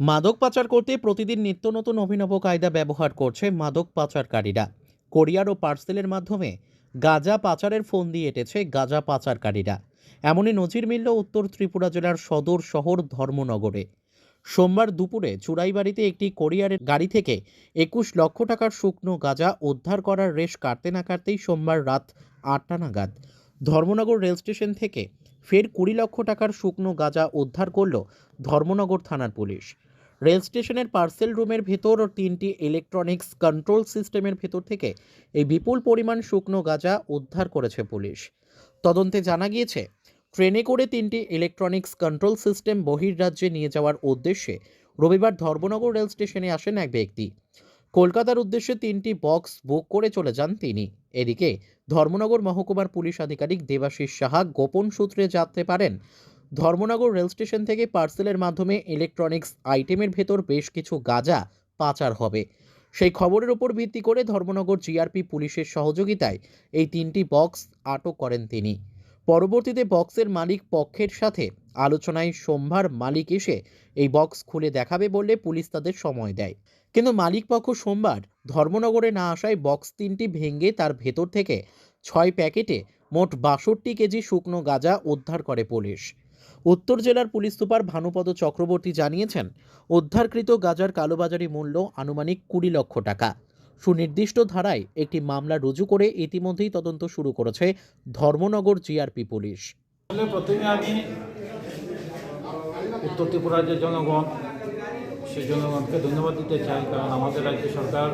মাদক পাচার করতে প্রতিদিন নিত্য নতুন অভিনব কায়দা ব্যবহার করছে মাদক পাচারকারীরা। কোরিয়ার ও পার্সেলের মাধ্যমে গাঁজা পাচারের ফোন দিয়ে এঁটেছে গাঁজা পাচারকারীরা। এমনই নজির মিলল উত্তর ত্রিপুরা জেলার সদর শহর ধর্মনগরে। সোমবার দুপুরে চুড়াইবাড়িতে একটি কোরিয়ারের গাড়ি থেকে একুশ লক্ষ টাকার শুকনো গাঁজা উদ্ধার করার রেশ কাটতে না কাটতেই সোমবার রাত আটটা নাগাদ ধর্মনগর রেল স্টেশন থেকে ফের কুড়ি লক্ষ টাকার শুকনো গাঁজা উদ্ধার করল ধর্মনগর থানার পুলিশ। রেল স্টেশনের পার্সেল রুমের ভেতর ও তিনটি ইলেকট্রনিক্স কন্ট্রোল সিস্টেমের ভেতর থেকে এই বিপুল পরিমাণ শুকনো গাঁজা উদ্ধার করেছে পুলিশ। তদন্তে জানা গিয়েছে, ট্রেনে করে তিনটি ইলেকট্রনিক্স কন্ট্রোল সিস্টেম বহির্রাজ্যে নিয়ে যাওয়ার উদ্দেশ্যে রবিবার ধর্মনগর রেল স্টেশনে আসেন এক ব্যক্তি। কলকাতার উদ্দেশ্যে তিনটি বক্স বুক করে চলে যান তিনি। এদিকে ধর্মনগর মহকুমার পুলিশ আধিকারিক দেবাশিস সাহা গোপন সূত্রে জানতে পারেন ধর্মনগর রেল স্টেশন থেকে পার্সেলের মাধ্যমে ইলেকট্রনিক্স আইটেমের ভেতর বেশ কিছু গাঁজা পাচার হবে। সেই খবরের উপর ভিত্তি করে ধর্মনগর জিআরপি পুলিশের সহযোগিতায় এই তিনটি বক্স আটক করেন তিনি। পরবর্তীতে বক্সের মালিক পক্ষের সাথে আলোচনায় সোমবার মালিক এসে এই বক্স খুলে দেখাবে বললে পুলিশ তাদের সময় দেয়। কিন্তু মালিক পক্ষ সোমবার ধর্মনগরে না আসায় বক্স তিনটি ভেঙে তার ভেতর থেকে ছয় প্যাকেটে মোট বাষট্টি কেজি শুকনো গাঁজা উদ্ধার করে পুলিশ। উত্তর জেলার পুলিশ সুপার ভানুপদ চক্রবর্তী জানিয়েছেন, উদ্ধারকৃত গাজার কালোবাজারি মূল্য আনুমানিক কুড়ি লক্ষ টাকা। সুনির্দিষ্ট ধারায় একটি মামলা রুজু করে ইতিমধ্যেই তদন্ত শুরু করেছে ধর্মনগর জিআরপি পুলিশ। প্রথমে আমি উত্তর ত্রিপুরার যে জনগণ, সেই জনগণকে ধন্যবাদ দিতে চাই, কারণ আমাদের রাজ্য সরকার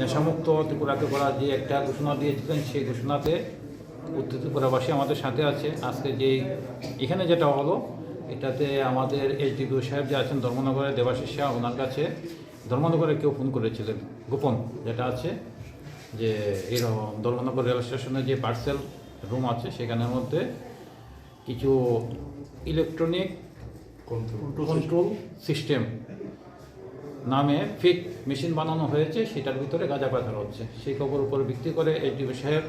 নেশামুক্ত ত্রিপুরাকে করার যে একটা ঘোষণা দিয়েছিলেন, সেই ঘোষণাতে উত্তর আমাদের সাথে আছে। আজকে যে এখানে যেটা হলো, এটাতে আমাদের এইচডিপিও সাহেব যে আছেন ধর্মনগরের দেবাশিস শাহ, ওনার কাছে ধর্মনগরে কেউ ফোন করেছিলেন, গোপন যেটা আছে, যে এরকম ধর্মনগর রেল স্টেশনে যে পার্সেল রুম আছে, সেখানের মধ্যে কিছু ইলেকট্রনিক কন্ট্রোল সিস্টেম নামে ফিক মেশিন বানানো হয়েছে, সেটার ভিতরে গাঁজা পাচার হচ্ছে। সেই খবর উপর ভিত্তি করে এইচডিবি সাহেব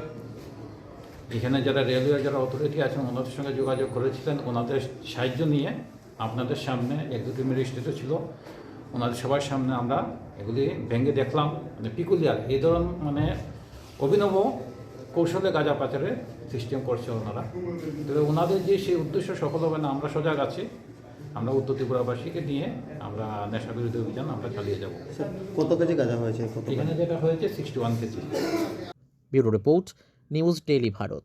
এখানে যারা রেলওয়ে যারা অথরিটি আছেন ওনাদের সঙ্গে যোগাযোগ করেছিলেন। ওনাদের সাহায্য নিয়ে আপনাদের সামনে এক এক্সিকিউটিভ ম্যাজিস্ট্রেটও ছিল। ওনাদের সবার সামনে আমরা এগুলি ভেঙে দেখলাম। মানে পিকুলিয়ার এই ধরন মানে অভিনব কৌশলে গাঁজা পাচারের সিস্টেম করছে ওনারা। তবে ওনাদের যে সেই উদ্দেশ্য সফল হবে না আমরা সজাগ আছি। আমরা উত্তর ত্রিপুরাবাসীকে নিয়ে আমরা নেশা বিরোধী অভিযান আমরা চালিয়ে যাব। কত কেজি গাঁজা হয়েছে এখানে যেটা হয়েছে sixty one kg. Bureau report news daily Bharat.